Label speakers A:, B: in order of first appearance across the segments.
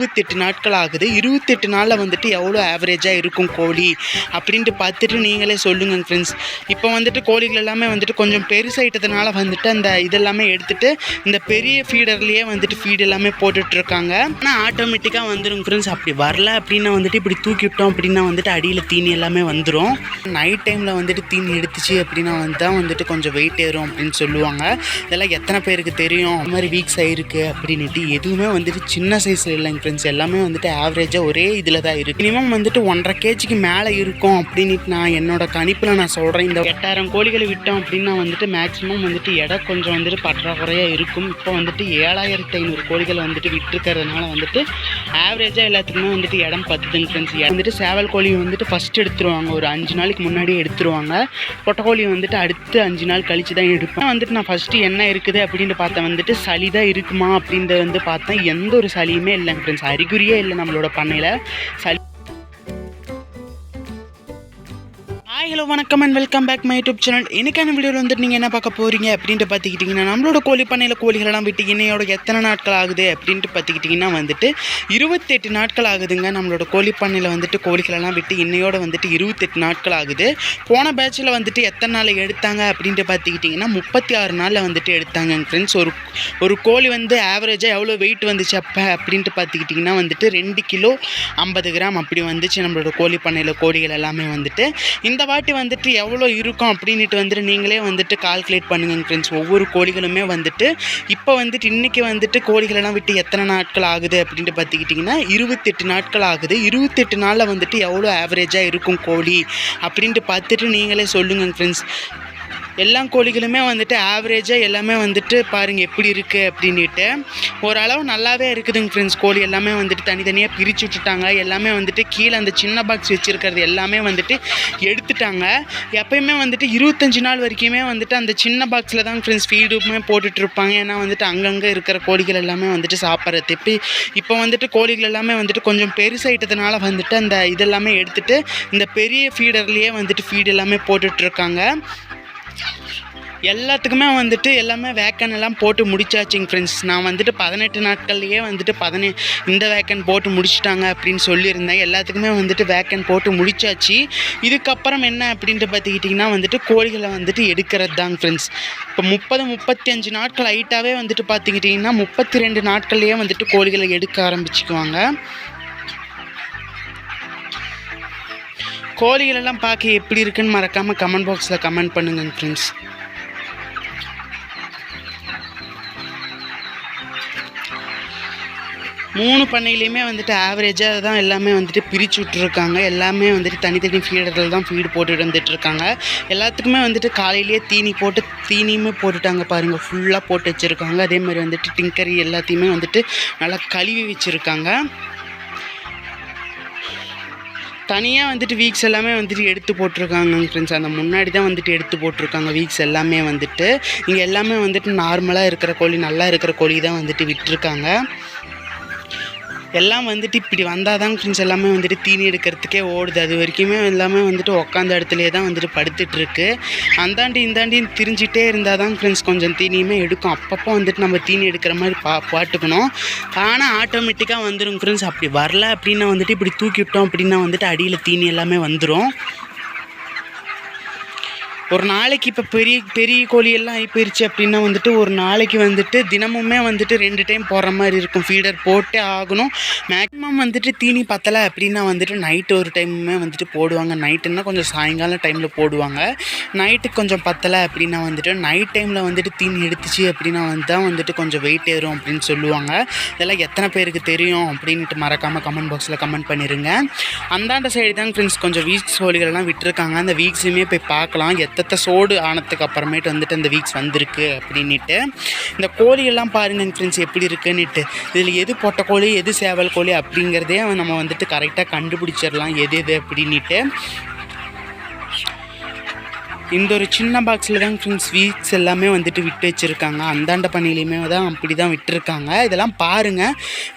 A: இருபத்தெட்டு நாட்கள் ஆகுது இருபத்தெட்டு நாளில் வந்துட்டு எவ்வளோ ஆவரேஜாக இருக்கும் கோழி அப்படின்ட்டு பார்த்துட்டு நீங்களே சொல்லுங்கள் ஃப்ரெண்ட்ஸ் இப்போ வந்துட்டு கோழிகள் எல்லாமே வந்துட்டு கொஞ்சம் பெருசாகிட்டதுனால வந்துட்டு அந்த இதெல்லாமே எடுத்துட்டு இந்த பெரிய ஃபீடர்லேயே வந்துட்டு ஃபீட் எல்லாமே போட்டுட்ருக்காங்க. ஆனால் ஆட்டோமேட்டிக்காக வந்துடும் ஃப்ரெண்ட்ஸ் அப்படி வரல அப்படின்னா வந்துட்டு இப்படி தூக்கி விட்டோம் அப்படின்னா வந்துட்டு அடியில் தீனி எல்லாமே வந்துடும் நைட் டைமில் வந்துட்டு தீனி எடுத்துச்சு அப்படின்னா வந்து தான் வந்துட்டு கொஞ்சம் வெயிட் ஏறும் அப்படின்னு சொல்லுவாங்க. இதெல்லாம் எத்தனை பேருக்கு தெரியும்? அது மாதிரி வீக்ஸ் ஆகிருக்கு அப்படின்ட்டு எதுவுமே வந்துட்டு சின்ன சைஸில் இல்லைங்க ஃப்ரெண்ட்ஸ் எல்லாமே வந்துட்டு ஆவரேஜாக ஒரே இதில் தான் இருக்குது மினிமம் வந்துட்டு ஒன்றரை கேஜிக்கு மேலே இருக்கும் அப்படின்ட்டு நான் என்னோட கணிப்பில் நான் சொல்கிறேன் இந்த எட்டாயிரம் கோழிகளை விட்டோம் அப்படின்னா வந்துட்டு மேக்ஸிமம் வந்துட்டு எடை கொஞ்சம் வந்துட்டு பற்றாக்குறையாக இருக்கும். இப்போ வந்துட்டு ஏழாயிரத்தி ஐநூறு கோழிகளை வந்துட்டு விட்டுருக்கிறதுனால வந்துட்டு ஆவரேஜாக எல்லாத்துக்குமே வந்துட்டு இடம் பத்துதுங்க ஃப்ரெண்ட்ஸ் வந்துட்டு சேவல் கோழி வந்துட்டு ஃபஸ்ட் எடுத்துருவாங்க. ஒரு அஞ்சு நாளைக்கு முன்னாடியே எடுத்துருவாங்க. பொட்டக்கோழி வந்துட்டு அடுத்து அஞ்சு நாள் கழிச்சு தான் எடுப்பேன். வந்துட்டு நான் ஃபஸ்ட்டு என்ன இருக்குது அப்படின்னு பார்த்தேன் வந்துட்டு சளி தான் இருக்குமா அப்படின்றத வந்து பார்த்தேன் எந்த ஒரு சளியுமே இல்லைங்க ஃப்ரெண்ட்ஸ் அறிகுறியே இல்லை நம்மளோட பண்ணையில் ஹலோ வணக்கம் and welcome back my YouTube channel எனக்கான வீடியோவில் வந்துட்டு நீங்கள் என்ன பார்க்க போகிறீங்க அப்படின்ட்டு பார்த்துக்கிட்டிங்கன்னா நம்மளோட கோழி பண்ணையில் கோழிகளெல்லாம் விட்டு இன்னையோட எத்தனை நாட்கள் ஆகுது அப்படின்ட்டு பார்த்துக்கிட்டிங்கன்னா வந்துட்டு இருபத்தெட்டு நாட்கள் ஆகுதுங்க. நம்மளோட கோழி பண்ணையில் வந்துட்டு கோழிகளெல்லாம் விட்டு இன்னையோட வந்துட்டு இருபத்தெட்டு நாட்கள் ஆகுது. போன பேட்சில் வந்துட்டு எத்தனை நாள் எடுத்தாங்க அப்படின்ட்டு பார்த்துக்கிட்டிங்கன்னா முப்பத்தி ஆறு நாளில் வந்துட்டு எடுத்தாங்க ஃப்ரெண்ட்ஸ் ஒரு ஒரு கோழி வந்து ஆவரேஜாக எவ்வளோ வெயிட் வந்துச்சு அப்போ அப்படின்ட்டு பார்த்துக்கிட்டிங்கன்னா வந்துட்டு ரெண்டு கிலோ ஐம்பது கிராம் அப்படி வந்துச்சு நம்மளோட கோழி பண்ணையில் கோழிகள் எல்லாமே வந்துட்டு. இந்த வாட்டி வந்துட்டு எவ்வளோ இருக்கும் அப்படின்ட்டு வந்துட்டு நீங்களே வந்துட்டு கால்குலேட் பண்ணுங்க ஃப்ரெண்ட்ஸ் ஒவ்வொரு கோழிகளுமே வந்துட்டு இப்போ வந்துட்டு இன்றைக்கி வந்துட்டு கோழிகளெல்லாம் விட்டு எத்தனை நாட்கள் ஆகுது அப்படின்ட்டு பார்த்துக்கிட்டிங்கன்னா இருபத்தெட்டு நாட்கள் ஆகுது. இருபத்தெட்டு நாளில் வந்துட்டு எவ்வளோ ஆவரேஜாக இருக்கும் கோழி அப்படின்ட்டு பார்த்துட்டு நீங்களே சொல்லுங்கள் ஃப்ரெண்ட்ஸ் எல்லா கோழிகளுமே வந்துட்டு ஆவரேஜாக எல்லாமே வந்துட்டு பாருங்கள் எப்படி இருக்குது அப்படின்ட்டு ஓரளவு நல்லாவே இருக்குதுங்க ஃப்ரெண்ட்ஸ் கோழி எல்லாமே வந்துட்டு தனித்தனியாக பிரித்து விட்டுட்டாங்க. எல்லாமே வந்துட்டு கீழே அந்த சின்ன பாக்ஸ் வச்சுருக்கிறது எல்லாமே வந்துட்டு எடுத்துட்டாங்க. எப்பயுமே வந்துட்டு இருபத்தஞ்சி நாள் வரைக்குமே வந்துட்டு அந்த சின்ன பாக்ஸில் தான் ஃப்ரெண்ட்ஸ் ஃபீடுமே போட்டுட்ருப்பாங்க ஏன்னா வந்துட்டு அங்கங்கே இருக்கிற கோழிகள் எல்லாமே வந்துட்டு சாப்பிட்றது இப்போ இப்போ வந்துட்டு கோழிகள் எல்லாமே வந்துட்டு கொஞ்சம் பெருசாகிட்டதுனால வந்துட்டு அந்த இதெல்லாமே எடுத்துகிட்டு இந்த பெரிய ஃபீடர்லேயே வந்துட்டு ஃபீடு எல்லாமே போட்டுட்ருக்காங்க எல்லாத்துக்குமே வந்துட்டு எல்லாமே வேக்கன் எல்லாம் போட்டு முடிச்சாச்சுங்க ஃப்ரெண்ட்ஸ் நான் வந்துட்டு பதினெட்டு நாட்கள்லேயே வந்துட்டு பதினே இந்த வேக்கன் போட்டு முடிச்சிட்டாங்க அப்படின்னு சொல்லியிருந்தேன். எல்லாத்துக்குமே வந்துட்டு வேக்கன் போட்டு முடிச்சாச்சு. இதுக்கப்புறம் என்ன அப்படின்ட்டு பார்த்துக்கிட்டிங்கன்னா வந்துட்டு கோழிகளை வந்துட்டு எடுக்கிறது தாங்க ஃப்ரெண்ட்ஸ் இப்போ முப்பது முப்பத்தஞ்சு நாட்கள் ஹைட்டாகவே வந்துட்டு பார்த்துக்கிட்டிங்கன்னா முப்பத்தி ரெண்டு நாட்கள்லேயே வந்துட்டு கோழிகளை எடுக்க ஆரம்பிச்சுக்குவாங்க. கோழிகளெல்லாம் பார்க்க எப்படி இருக்குன்னு மறக்காமல் கமெண்ட் பாக்ஸில் கமெண்ட் பண்ணுங்க ஃப்ரெண்ட்ஸ் மூணு பண்ணையிலையுமே வந்துட்டு ஆவரேஜாக தான் எல்லாமே வந்துட்டு பிரித்து விட்ருக்காங்க எல்லாமே வந்துட்டு தனித்தனி ஃபீடர்கள் தான் ஃபீடு போட்டுட்டு வந்துட்டுருக்காங்க. எல்லாத்துக்குமே வந்துட்டு காலையிலேயே தீனி போட்டு தீனியுமே போட்டுட்டாங்க பாருங்கள் ஃபுல்லாக போட்டு வச்சுருக்காங்க. அதே மாதிரி வந்துட்டு டிங்கரி எல்லாத்தையுமே வந்துட்டு நல்லா கழுவி வச்சுருக்காங்க. தனியாக வந்துட்டு வீக்ஸ் எல்லாமே வந்துட்டு எடுத்து போட்டிருக்காங்க ஃப்ரெண்ட்ஸ் அந்த முன்னாடி தான் வந்துட்டு எடுத்து போட்டிருக்காங்க வீக்ஸ் எல்லாமே வந்துட்டு. இங்கே எல்லாமே வந்துட்டு நார்மலாக இருக்கிற கோழி நல்லா இருக்கிற கோழி தான் வந்துட்டு விட்டுருக்காங்க. எல்லாம் வந்துட்டு இப்படி வந்தால் தான் ஃப்ரெண்ட்ஸ் எல்லாமே வந்துட்டு தீனி எடுக்கிறதுக்கே ஓடுது. அது வரைக்குமே எல்லாமே வந்துட்டு உட்காந்த இடத்துலையே தான் வந்துட்டு படுத்துட்ருக்கு அந்தாண்டி இந்தாண்டி திரிஞ்சிட்டே இருந்தால் தான் ஃப்ரெண்ட்ஸ் கொஞ்சம் தீனியுமே எடுக்கும். அப்பப்போ வந்துட்டு நம்ம தீனி எடுக்கிற மாதிரி பா பாட்டுக்கணும். ஆனால் ஆட்டோமேட்டிக்காக வந்துடும் ஃப்ரெண்ட்ஸ் அப்படி வரல அப்படின்னா வந்துட்டு இப்படி தூக்கி விட்டோம் அப்படின்னா வந்துட்டு அடியில் தீனி எல்லாமே வந்துடும் ஒரு நாளைக்கு இப்போ பெரிய பெரிய கோழியெல்லாம் ஆகி அப்படின்னா வந்துட்டு ஒரு நாளைக்கு வந்துட்டு தினமுமே வந்துட்டு ரெண்டு டைம் போடுற மாதிரி இருக்கும். ஃபீடர் போட்டே ஆகணும். மேக்ஸிமம் வந்துட்டு தீனி பத்தலை அப்படின்னா வந்துட்டு நைட்டு ஒரு டைமுமே வந்துட்டு போடுவாங்க. நைட்டுன்னா கொஞ்சம் சாயங்காலம் டைமில் போடுவாங்க. நைட்டுக்கு கொஞ்சம் பத்தலை அப்படின்னா வந்துட்டு நைட் டைமில் வந்துட்டு தீனி எடுத்துச்சு அப்படின்னா வந்து தான் வந்துட்டு கொஞ்சம் வெயிட் ஏறும் அப்படின்னு சொல்லுவாங்க. இதெல்லாம் எத்தனை பேருக்கு தெரியும் அப்படின்ட்டு மறக்காமல் கமெண்ட் பாக்ஸில் கமெண்ட் பண்ணிடுங்க அந்தாண்ட சைடு தான் ஃப்ரெண்ட்ஸ் கொஞ்சம் வீக்ஸ் கோழிகள்லாம் விட்டுருக்காங்க. அந்த வீக்ஸுமே போய் பார்க்கலாம். எத்தத்தை சோடு ஆனதுக்கு அப்புறமேட்டு வந்துட்டு அந்த வீக்ஸ் வந்திருக்கு அப்படின்ட்டு இந்த கோழியெல்லாம் பாருங்க ஃப்ரெண்ட்ஸ் எப்படி இருக்குன்னுட்டு. இதில் எது பொட்டை கோழி எது சேவல் கோழி அப்படிங்கிறதே நம்ம வந்துட்டு கரெக்டாக கண்டுபிடிச்சிடலாம். எது எது அப்படின்ட்டு இந்த ஒரு சின்ன பாக்ஸில் தான் ஃப்ரெண்ட்ஸ் ஸ்வீட்ஸ் எல்லாமே வந்துட்டு விட்டு வச்சுருக்காங்க. அந்தாண்ட பண்ணிலையுமே தான் அப்படி தான் விட்டுருக்காங்க. இதெல்லாம் பாருங்கள்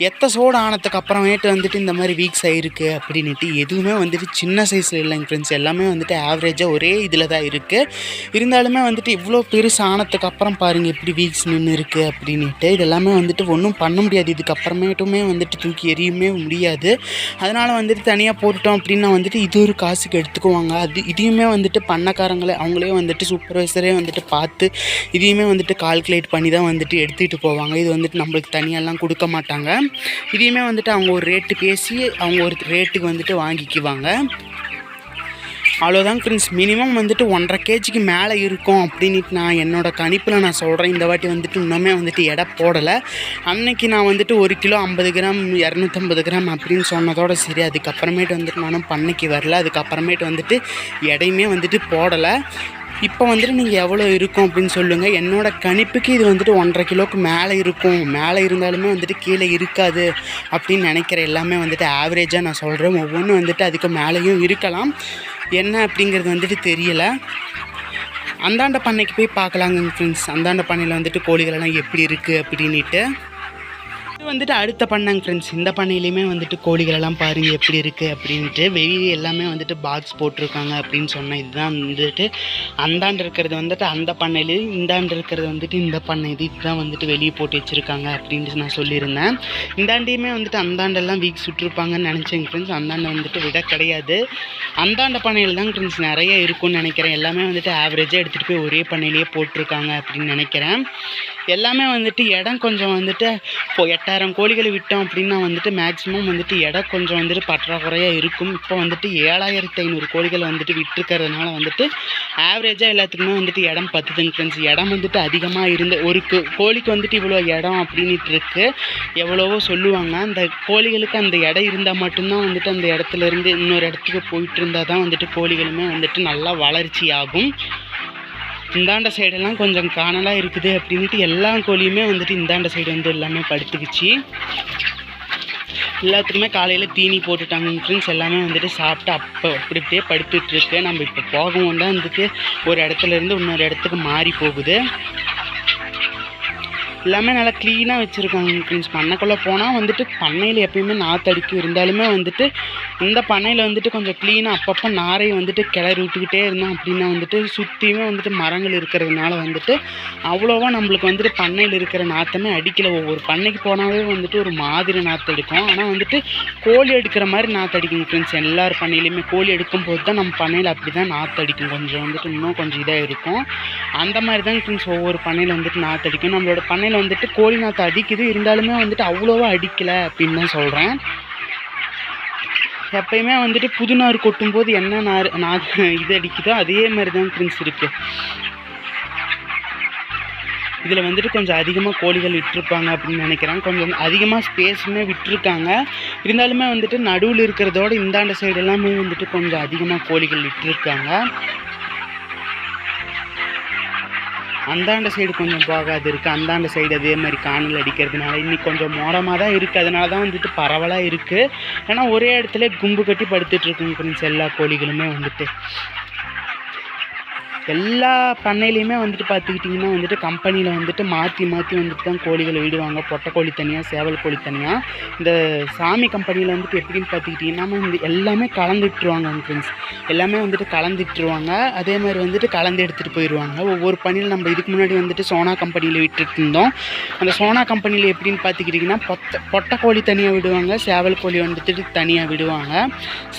A: எத்த சோடு ஆனதுக்கு அப்புறமேட்டு வந்துட்டு இந்த மாதிரி வீக்ஸ் ஆகிருக்கு அப்படின்ட்டு எதுவுமே வந்துட்டு சின்ன சைஸில் இல்லைங்க ஃப்ரெண்ட்ஸ் எல்லாமே வந்துட்டு ஆவரேஜாக ஒரே இதில் தான் இருக்குது இருந்தாலுமே வந்துட்டு இவ்வளோ பெருசு ஆனதுக்கு அப்புறம் பாருங்கள் எப்படி வீக்ஸ் நின்று இருக்குது அப்படின்ட்டு இதெல்லாமே வந்துட்டு ஒன்றும் பண்ண முடியாது. இதுக்கப்புறமேட்டுமே வந்துட்டு தூக்கி எறியுமே முடியாது. அதனால் வந்துட்டு தனியாக போட்டுட்டோம் அப்படின்னா வந்துட்டு இது ஒரு காசுக்கு எடுத்துக்குவாங்க. அது இதையுமே வந்துட்டு பண்ணக்காரங்களே அவங்களே வந்துட்டு சூப்பர்வைசரே வந்துட்டு பார்த்து இதையுமே வந்துட்டு கால்குலேட் பண்ணி தான் வந்துட்டு எடுத்துகிட்டு போவாங்க. இது வந்துட்டு நம்மளுக்கு தனியாலாம் கொடுக்க மாட்டாங்க. இதையுமே வந்துட்டு அவங்க ஒரு ரேட்டு பேசி அவங்க ஒரு ரேட்டுக்கு வந்துட்டு வாங்கிக்குவாங்க. அவ்வளோதான் ஃப்ரெண்ட்ஸ் மினிமம் வந்துட்டு ஒன்றரை கேஜிக்கு மேலே இருக்கும் அப்படின்ட்டு நான் என்னோடய கணிப்பில் நான் சொல்கிறேன் இந்த வாட்டி வந்துட்டு இன்னுமே வந்துட்டு எடை போடலை. அன்னைக்கு நான் வந்துட்டு ஒரு கிலோ ஐம்பது கிராம் இரநூத்தம்பது கிராம் அப்படின்னு சொன்னதோட சரி அதுக்கப்புறமேட்டு வந்துட்டு நானும் பண்ணைக்கு வரல. அதுக்கப்புறமேட்டு வந்துட்டு எடையுமே வந்துட்டு போடலை. இப்போ வந்துட்டு நீங்கள் எவ்வளோ இருக்கும் அப்படின்னு சொல்லுங்கள் என்னோடய கணிப்புக்கு இது வந்துட்டு ஒன்றரை கிலோவுக்கு மேலே இருக்கும். மேலே இருந்தாலுமே வந்துட்டு கீழே இருக்காது அப்படின்னு நினைக்கிற எல்லாமே வந்துட்டு ஆவரேஜாக நான் சொல்கிறேன் ஒவ்வொன்றும் வந்துட்டு அதுக்கு மேலேயும் இருக்கலாம். என்ன அப்படிங்கிறது வந்துட்டு தெரியலை. அந்தாண்ட பண்ணைக்கு போய் பார்க்கலாங்க ஃப்ரெண்ட்ஸ் அந்தாண்ட பண்ணையில் வந்துட்டு கோழிகளெல்லாம் எப்படி இருக்குது அப்படின்ட்டு இது வந்துட்டு அடுத்த பண்ணாங்க ஃப்ரெண்ட்ஸ் இந்த பண்ணையிலையுமே வந்துட்டு கோழிகளெல்லாம் பாருங்கள் எப்படி இருக்குது அப்படின்ட்டு. வெளியே எல்லாமே வந்துட்டு பாக்ஸ் போட்டிருக்காங்க அப்படின்னு சொன்னேன் இதுதான் வந்துட்டு அந்தாண்டு இருக்கிறது. வந்துட்டு அந்த பண்ணையிலையும் இந்தாண்டு இருக்கிறது வந்துட்டு இந்த பண்ணை. இது இதுதான் வந்துட்டு வெளியே போட்டு வச்சுருக்காங்க அப்படின்ட்டு நான் சொல்லியிருந்தேன். இந்தாண்டையுமே வந்துட்டு அந்தாண்டெல்லாம் வீக் சுட்டிருப்பாங்கன்னு நினச்சேங்க ஃப்ரெண்ட்ஸ் அந்தாண்டை வந்துட்டு விட கிடையாது. அந்தாண்ட பண்ணையில் தான் ஃப்ரெண்ட்ஸ் நிறைய இருக்கும்னு நினைக்கிறேன். எல்லாமே வந்துட்டு ஆவரேஜாக எடுத்துகிட்டு போய் ஒரே பண்ணையிலேயே போட்டிருக்காங்க அப்படின்னு நினைக்கிறேன். எல்லாமே வந்துட்டு இடம் கொஞ்சம் வந்துட்டு எட்ட பத்தாயிரம் கோழிகளை விட்டோம் அப்படின்னா வந்துட்டு மேக்ஸிமம் வந்துட்டு இடம் கொஞ்சம் வந்துட்டு பற்றாக்குறையாக இருக்கும். இப்போ வந்துட்டு ஏழாயிரத்தி ஐநூறு கோழிகளை வந்துட்டு விட்டுருக்கறதுனால வந்துட்டு ஆவரேஜாக எல்லாத்துக்குமே வந்துட்டு இடம் பத்துதுங்க ஃப்ரெண்ட்ஸ் இடம் வந்துட்டு அதிகமாக இருந்து ஒரு கோழிக்கு வந்துட்டு இவ்வளோ இடம் அப்படின்ட்டு இருக்கு எவ்வளவோ சொல்லுவாங்க. அந்த கோழிகளுக்கு அந்த இடம் இருந்தால் மட்டும்தான் வந்துட்டு அந்த இடத்துல இருந்து இன்னொரு இடத்துக்கு போயிட்டு இருந்தால் தான் வந்துட்டு கோழிகளுமே வந்துட்டு நல்லா வளர்ச்சி ஆகும் இந்தாண்ட சைடெல்லாம் கொஞ்சம் காணலாக இருக்குது அப்படின்ட்டு எல்லா கோழியுமே வந்துட்டு இந்தாண்ட சைடு வந்து எல்லாமே படுத்துக்குச்சு. எல்லாத்துக்குமே காலையில் தீனி போட்டுட்டாங்க ஃப்ரெண்ட்ஸ் எல்லாமே வந்துட்டு சாப்பிட்டு அப்போ அப்படி இப்படியே படுத்துட்டுருக்கு நம்ம இப்போ போகவும் தான் வந்துட்டு ஒரு இடத்துல இருந்து இன்னொரு இடத்துக்கு மாறி போகுது. எல்லாமே நல்லா க்ளீனாக வச்சுருக்காங்க ஃப்ரெண்ட்ஸ் பண்ணைக்குள்ளே போனால் வந்துட்டு பண்ணையில் எப்பயுமே நாற்றடிக்கும் இருந்தாலுமே வந்துட்டு இந்த பண்ணையில் வந்துட்டு கொஞ்சம் க்ளீனாக அப்பப்போ நாரை வந்துட்டு கிளறி விட்டுக்கிட்டே இருந்தோம் அப்படின்னா வந்துட்டு சுற்றியுமே வந்துட்டு மரங்கள் இருக்கிறதுனால வந்துட்டு அவ்வளோவா நம்மளுக்கு வந்துட்டு பண்ணையில் இருக்கிற நாற்றமே அடிக்கலை. ஒவ்வொரு பண்ணைக்கு போனாவே வந்துட்டு ஒரு மாதிரி நாற்று அடிக்கும் ஆனால் வந்துட்டு கோழி எடுக்கிற மாதிரி நாற்று அடிக்கும் ஃப்ரெண்ட்ஸ் எல்லார் பண்ணையிலையுமே கோழி எடுக்கும் போது தான் நம்ம பண்ணையில் அப்படி தான் நாற்று அடிக்கும். கொஞ்சம் வந்துட்டு இன்னும் கொஞ்சம் இதாக இருக்கும் அந்த மாதிரி தான் ஃப்ரெண்ட்ஸ் ஒவ்வொரு பண்ணையில் வந்துட்டு நாற்று அடிக்கும். நம்மளோட பண்ணையில் வந்துட்டு கோழி நாற்று அடிக்குது. இருந்தாலுமே வந்துட்டு அவ்வளோவா அடிக்கலை அப்படின்னு தான் சொல்கிறேன் எப்பயுமே வந்துட்டு புது நார் கொட்டும்போது என்ன நார் நார் இது அடிக்குதோ அதே மாதிரி தான் ஃப்ரெண்ட்ஸ் இருக்குது இதில் வந்துட்டு கொஞ்சம் அதிகமாக கோழிகள் விட்டுருப்பாங்க அப்படின்னு நினைக்கிறேன். கொஞ்சம் அதிகமாக ஸ்பேஸுமே விட்டுருக்காங்க. இருந்தாலுமே வந்துட்டு நடுவில் இருக்கிறதோட இந்தாண்ட சைடு எல்லாமே வந்துட்டு கொஞ்சம் அதிகமாக கோழிகள் விட்டுருக்காங்க. அந்தாண்ட சைடு கொஞ்சம் போகாது இருக்குது அந்தாண்ட சைடு அதே மாதிரி காணல் அடிக்கிறதுனால இன்றைக்கி கொஞ்சம் மோடமாக தான் இருக்குது அதனால தான் வந்துட்டு பரவலாக இருக்குது ஏன்னா ஒரே இடத்துல கும்பு கட்டி படுத்துட்டு இருக்குங்க ஃப்ரெண்ட்ஸ் எல்லா கோழிகளுமே வந்துட்டு. எல்லா பண்ணையிலையுமே வந்துட்டு பார்த்துக்கிட்டிங்கன்னா வந்துட்டு கம்பெனியில் வந்துட்டு மாற்றி மாற்றி வந்துட்டு தான் கோழிகளை விடுவாங்க. பொட்டை கோழி தனியாக சேவல் கோழி தனியாக இந்த சாமி கம்பெனியில் வந்துட்டு எப்படின்னு பார்த்துக்கிட்டிங்கன்னா வந்து எல்லாமே கலந்துட்டுருவாங்க ஃப்ரெண்ட்ஸ் எல்லாமே வந்துட்டு கலந்துட்டுருவாங்க. அதே மாதிரி வந்துட்டு கலந்து எடுத்துகிட்டு போயிடுவாங்க ஒவ்வொரு பணியில் நம்ம இதுக்கு முன்னாடி வந்துட்டு சோனா கம்பெனியில் விட்டுட்டு இருந்தோம் அந்த சோனா கம்பெனியில் எப்படின்னு பார்த்துக்கிட்டிங்கன்னா பொத்த பொட்டை கோழி தனியாக விடுவாங்க சேவல் கோழி வந்துட்டு தனியாக விடுவாங்க.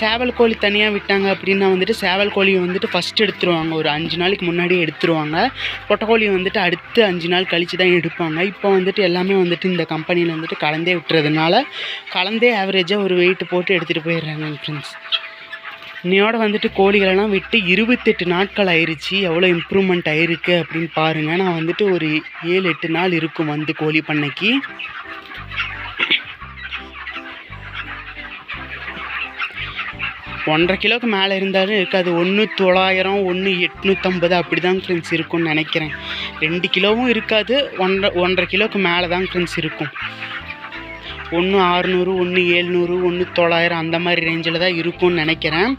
A: சேவல் கோழி தனியாக விட்டாங்க அப்படின்னா வந்துட்டு சேவல் கோழியை வந்துட்டு ஃபஸ்ட் எடுத்துருவாங்க ஒரு அஞ்சு நாளைக்கு முன்னாடியே எடுத்துருவாங்க. பொட்டை கோழியை வந்துட்டு அடுத்து அஞ்சு நாள் கழித்து தான் எடுப்பாங்க. இப்போ வந்துட்டு எல்லாமே வந்துட்டு இந்த கம்பெனியில் வந்துட்டு கலந்தே விட்டுறதுனால கலந்தே ஆவரேஜாக ஒரு வெயிட் போட்டு எடுத்துகிட்டு போயிடுறாங்க ஃப்ரெண்ட்ஸ் இன்னையோட வந்துட்டு கோழிகளெல்லாம் விட்டு இருபத்தெட்டு நாட்கள் ஆயிடுச்சு எவ்வளோ இம்ப்ரூவ்மெண்ட் ஆயிருக்கு அப்படின்னு பாருங்கள் நான் வந்துட்டு ஒரு ஏழு எட்டு நாள் இருக்கும் வந்து கோழி பண்ணைக்கு. ஒன்றரை கிலோவுக்கு மேலே இருந்தாலும் இருக்காது. ஒன்று தொள்ளாயிரம் ஒன்று எட்நூற்றம்பது அப்படி தான் ஃப்ரெண்ட்ஸ் இருக்கும்னு நினைக்கிறேன். ரெண்டு கிலோவும் இருக்காது. ஒன்றரை ஒன்றரை கிலோவுக்கு மேலே தான் ஃப்ரெண்ட்ஸ் இருக்கும். ஒன்று ஆறுநூறு ஒன்று ஏழ்நூறு ஒன்று தொள்ளாயிரம் அந்த மாதிரி ரேஞ்சில் தான் இருக்கும்னு நினைக்கிறேன்.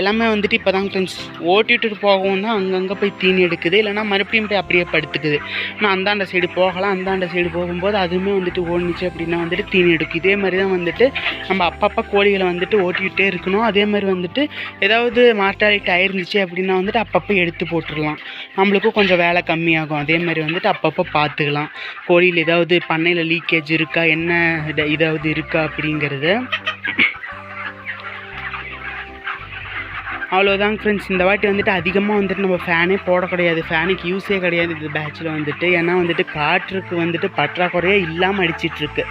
A: எல்லாமே வந்துட்டு இப்போ தான் ஃப்ரெண்ட்ஸ் ஓட்டிட்டு போகவும் தான் அங்கங்கே போய் தீனி எடுக்குது. இல்லைனா மறுபடியும் போய் அப்படியே படுத்துக்குது. ஆனால் அந்தாண்ட சைடு போகலாம் அந்தாண்ட சைடு போகும்போது அதுவுமே வந்துட்டு ஓடுனுச்சு அப்படின்னா வந்துட்டு தீனி எடுக்கும். இதே மாதிரி தான் வந்துட்டு நம்ம அப்பப்போ கோழிகளை வந்துட்டு ஓட்டிக்கிட்டே இருக்கணும். அதே மாதிரி வந்துட்டு ஏதாவது மார்டாலிட்டி ஆயிருந்துச்சு அப்படின்னா வந்துட்டு அப்பப்போ எடுத்து போட்டுடலாம். நம்மளுக்கும் கொஞ்சம் வேலை கம்மியாகும். அதே மாதிரி வந்துட்டு அப்பப்போ பார்த்துக்கலாம். கோழியில் ஏதாவது பண்ணையில் லீக்கேஜ் இருக்கா? என்ன இதாவது இருக்கா அப்படிங்கிறத அவ்வளோதாங்க ஃப்ரெண்ட்ஸ் இந்த வாட்டி வந்துட்டு அதிகமாக வந்துட்டு நம்ம ஃபேனே போட கிடையாது. ஃபேனுக்கு யூஸே கிடையாது இந்த பேட்சில் வந்துட்டு. ஏன்னா வந்துட்டு காற்றுக்கு வந்துட்டு பற்றாக்குறையே இல்லாமல் அடிச்சிட்ருக்கு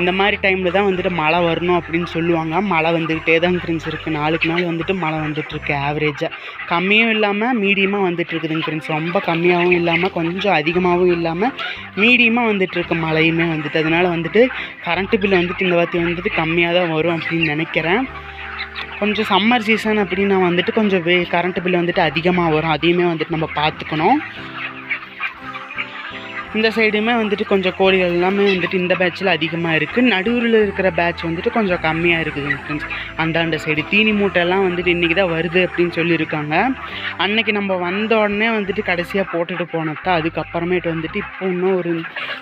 A: இந்த மாதிரி டைமில் தான் வந்துட்டு மழை வரணும் அப்படின்னு சொல்லுவாங்க. மழை வந்துக்கிட்டே தான் ஃப்ரெண்ட்ஸ் இருக்குது நாளுக்கு நாள் வந்துட்டு மழை வந்துட்டுருக்கு ஆவரேஜாக கம்மியும் இல்லாமல் மீடியமாக வந்துட்டு இருக்குதுங்க ஃப்ரெண்ட்ஸ் ரொம்ப கம்மியாகவும் இல்லாமல் கொஞ்சம் அதிகமாகவும் இல்லாமல் மீடியமாக வந்துட்டு இருக்கு மழையுமே வந்துட்டு. அதனால் வந்துட்டு கரண்ட்டு பில் வந்துட்டு இந்த வாட்டி வந்துட்டு கம்மியாக தான் வரும் அப்படின்னு நினைக்கிறேன். கொஞ்சம் சம்மர் சீசன் அப்படின்னா வந்துட்டு கொஞ்சம் வே கரண்ட் பில் வந்துட்டு அதிகமாக வரும். அதையுமே வந்துட்டு நம்ம பார்த்துக்கணும். இந்த சைடுமே வந்துட்டு கொஞ்சம் கோழிகள் எல்லாமே வந்துட்டு இந்த பேட்சில் அதிகமாக இருக்குது நடுவில் இருக்கிற பேட்ச் வந்துட்டு கொஞ்சம் கம்மியாக இருக்குதுங்க ஃப்ரெண்ட்ஸ் அந்தாண்ட சைடு தீனி மூட்டைலாம் வந்துட்டு இன்றைக்கி தான் வருது அப்படின்னு சொல்லியிருக்காங்க. அன்னைக்கு நம்ம வந்த உடனே வந்துட்டு கடைசியாக போட்டுட்டு போனதா அதுக்கப்புறமேட்டு வந்துட்டு இப்போ இன்னும் ஒரு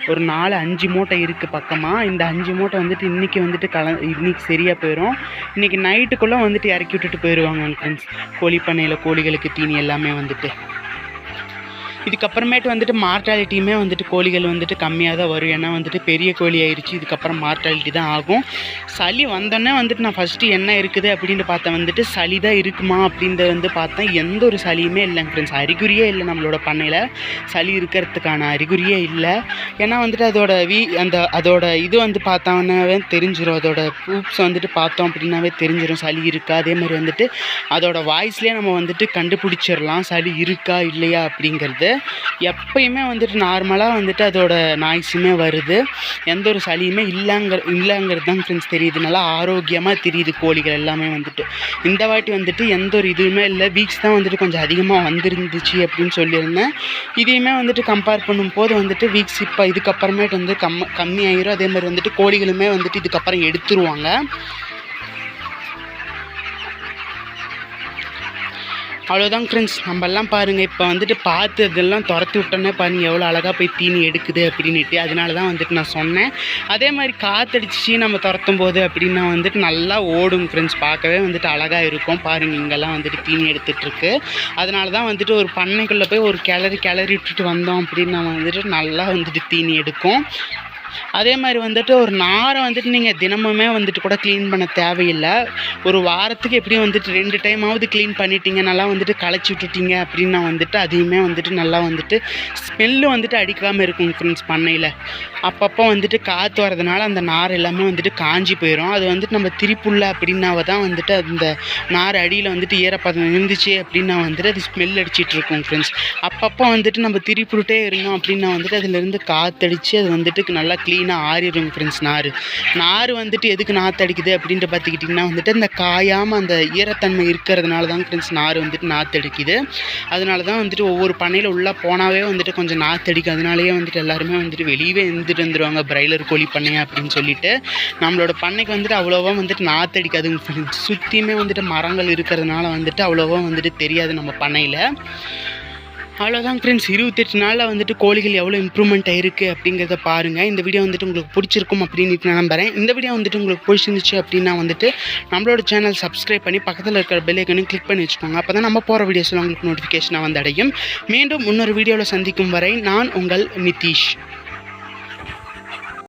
A: ஒரு நாலு அஞ்சு மூட்டை இருக்குது பக்கமாக இந்த அஞ்சு மூட்டை வந்துட்டு இன்றைக்கி வந்துட்டு கல இன்னைக்கு சரியாக போயிடும் இன்றைக்கி நைட்டுக்குள்ளே வந்துட்டு இறக்கி விட்டுட்டு போயிடுவாங்க ஃப்ரெண்ட்ஸ் கோழி பண்ணையில் கோழிகளுக்கு தீனி எல்லாமே வந்துட்டு. இதுக்கப்புறமேட்டு வந்துட்டு மார்டாலிட்டியுமே வந்துட்டு கோழிகள் வந்துட்டு கம்மியாக தான் வரும். ஏன்னா வந்துட்டு பெரிய கோழி ஆயிடுச்சு இதுக்கப்புறம் மார்டாலிட்டி தான் ஆகும். சளி வந்தோடனே வந்துட்டு நான் ஃபஸ்ட்டு என்ன இருக்குது அப்படின்னு பார்த்தேன் வந்துட்டு சளி தான் இருக்குமா அப்படின்றத வந்து பார்த்தேன் எந்த ஒரு சளியுமே இல்லைங்க ஃப்ரெண்ட்ஸ் அறிகுறியே இல்லை நம்மளோட பண்ணையில். சளி இருக்கிறதுக்கான அறிகுறியே இல்லை. ஏன்னா வந்துட்டு அதோட வீ அந்த அதோட இது வந்து பார்த்தோன்னாவே தெரிஞ்சிடும் அதோட ப்ரூப்ஸ் வந்துட்டு பார்த்தோம் அப்படின்னாவே தெரிஞ்சிடும் சளி இருக்கா? அதே மாதிரி வந்துட்டு அதோட வாய்ஸ்லேயே நம்ம வந்துட்டு கண்டுபிடிச்சிடலாம். சளி இருக்கா? இல்லையா? அப்படிங்கிறது. எப்பயுமே வந்துட்டு நார்மலாக வந்துட்டு அதோட நாய்ஸுமே வருது. எந்த ஒரு சளியுமே இல்லைங்கிற இல்லைங்கிறது தான் ஃப்ரெண்ட்ஸ் தெரியுது. நல்லா ஆரோக்கியமாக தெரியுது கோழிகள் எல்லாமே வந்துட்டு. இந்த வாட்டி வந்துட்டு எந்த ஒரு இதுவுமே இல்லை. வீக்ஸ் தான் வந்துட்டு கொஞ்சம் அதிகமாக வந்துருந்துச்சு அப்படின்னு சொல்லியிருந்தேன். இதையுமே வந்துட்டு கம்பேர் பண்ணும்போது வந்துட்டு வீக்ஸ் இப்போ இதுக்கப்புறமேட்டு வந்து கம் கம்மியாயிரும். அதே மாதிரி வந்துட்டு கோழிகளுமே வந்துட்டு இதுக்கப்புறம் எடுத்துருவாங்க. அவ்வளோதான் ஃப்ரெண்ட்ஸ் நம்மெல்லாம் பாருங்கள் இப்போ வந்துட்டு பார்த்து இதெல்லாம் துரத்தி விட்டோன்னே பாருங்கள் எவ்வளோ அழகாக போய் தீனி எடுக்குது அப்படின்ட்டு அதனால தான் வந்துட்டு நான் சொன்னேன். அதே மாதிரி காற்றடிச்சு நம்ம துரத்தும் போது அப்படின்னா வந்துட்டு நல்லா ஓடும் ஃப்ரெண்ட்ஸ் பார்க்கவே வந்துட்டு அழகாக இருக்கும். பாருங்கள் இங்கெல்லாம் வந்துட்டு தீனி எடுத்துகிட்ருக்கு அதனால தான் வந்துட்டு ஒரு பண்ணைக்குள்ளே போய் ஒரு கிளறி கிளறி விட்டுட்டு வந்தோம் அப்படின்னா வந்துட்டு நல்லா வந்துட்டு தீனி எடுக்கும். அதே மாதிரி வந்துட்டு ஒரு நாரை வந்துட்டு நீங்கள் தினமுமே வந்துட்டு கூட க்ளீன் பண்ண தேவையில்லை. ஒரு வாரத்துக்கு எப்படியும் வந்துட்டு ரெண்டு டைமாவது க்ளீன் பண்ணிட்டீங்க நல்லா வந்துட்டு களைச்சி விட்டுட்டீங்க அப்படின்னா வந்துட்டு அதையுமே வந்துட்டு நல்லா வந்துட்டு ஸ்மெல்லு வந்துட்டு அடிக்காமல் இருக்கும் ஃப்ரெண்ட்ஸ் பண்ணையில். அப்பப்போ வந்துட்டு காற்று வரதுனால அந்த நார் எல்லாமே வந்துட்டு காஞ்சி போயிடும் அது வந்துட்டு நம்ம திரிப்புள்ள அப்படின்னாவ தான் வந்துட்டு அந்த நார் அடியில் வந்துட்டு ஈரப்பதம் இருந்துச்சு அப்படின்னா வந்துட்டு அது ஸ்மெல் அடிச்சிட்டு இருக்கும் ஃப்ரெண்ட்ஸ் அப்பப்போ வந்துட்டு நம்ம திரிப்புட்டே இருந்தோம் அப்படின்னா வந்துட்டு அதுலேருந்து காற்றடிச்சு அது வந்துட்டு நல்லா க்ளீனாக ஆறிடுங்க ஃப்ரெண்ட்ஸ் நார் நார் வந்துட்டு எதுக்கு நாற்று அடிக்குது அப்படின்ட்டு பார்த்துக்கிட்டிங்கன்னா வந்துட்டு இந்த காயாமல் அந்த ஈரத்தன்மை இருக்கிறதுனால தான் ஃப்ரெண்ட்ஸ் நார் வந்துட்டு நாற்று அடிக்குது. அதனால தான் வந்துட்டு ஒவ்வொரு பண்ணையில் உள்ளே போனாவே வந்துட்டு கொஞ்சம் நாற்றடிக்கும் அதனாலேயே வந்துட்டு எல்லாருமே வந்துட்டு வெளியவே இருந்துட்டு வந்துடுவாங்க பிரைலர் கோழி பண்ணையா? அப்படின்னு சொல்லிட்டு. நம்மளோட பண்ணைக்கு வந்துட்டு அவ்வளோவா வந்துட்டு நாற்றடிக்காதுங்க ஃப்ரெண்ட்ஸ் சுற்றியுமே வந்துட்டு மரங்கள் இருக்கிறதுனால வந்துட்டு அவ்வளோவா வந்துட்டு தெரியாது நம்ம பண்ணையில். அவ்வளோதான் ஃப்ரெண்ட்ஸ் இருபத்தெட்டு நாளில் வந்துட்டு கோழிகள் எவ்வளோ இம்ப்ரூவ்மெண்ட் ஆயிருக்கு அப்படிங்கிறத பாருங்கள் இந்த வீடியோ வந்துட்டு உங்களுக்கு பிடிச்சிருக்கும் அப்படின்னு நான் நம்புறேன். இந்த வீடியோ வந்துட்டு உங்களுக்கு பிடிச்சிருந்துச்சு அப்படின்னா வந்துட்டு நம்மளோட சேனல் சப்ஸ்கிரைப் பண்ணி பக்கத்தில் இருக்கிற பெல்லைக்கனையும் கிளிக் பண்ணி வச்சுக்கோங்க. அப்போ தான் நம்ம போகிற வீடியோஸில் உங்களுக்கு நோட்டிஃபிகேஷனாக வந்து அடையும். மீண்டும் இன்னொரு வீடியோவில் சந்திக்கும் வரை நான் உங்கள் நிதிஷ்.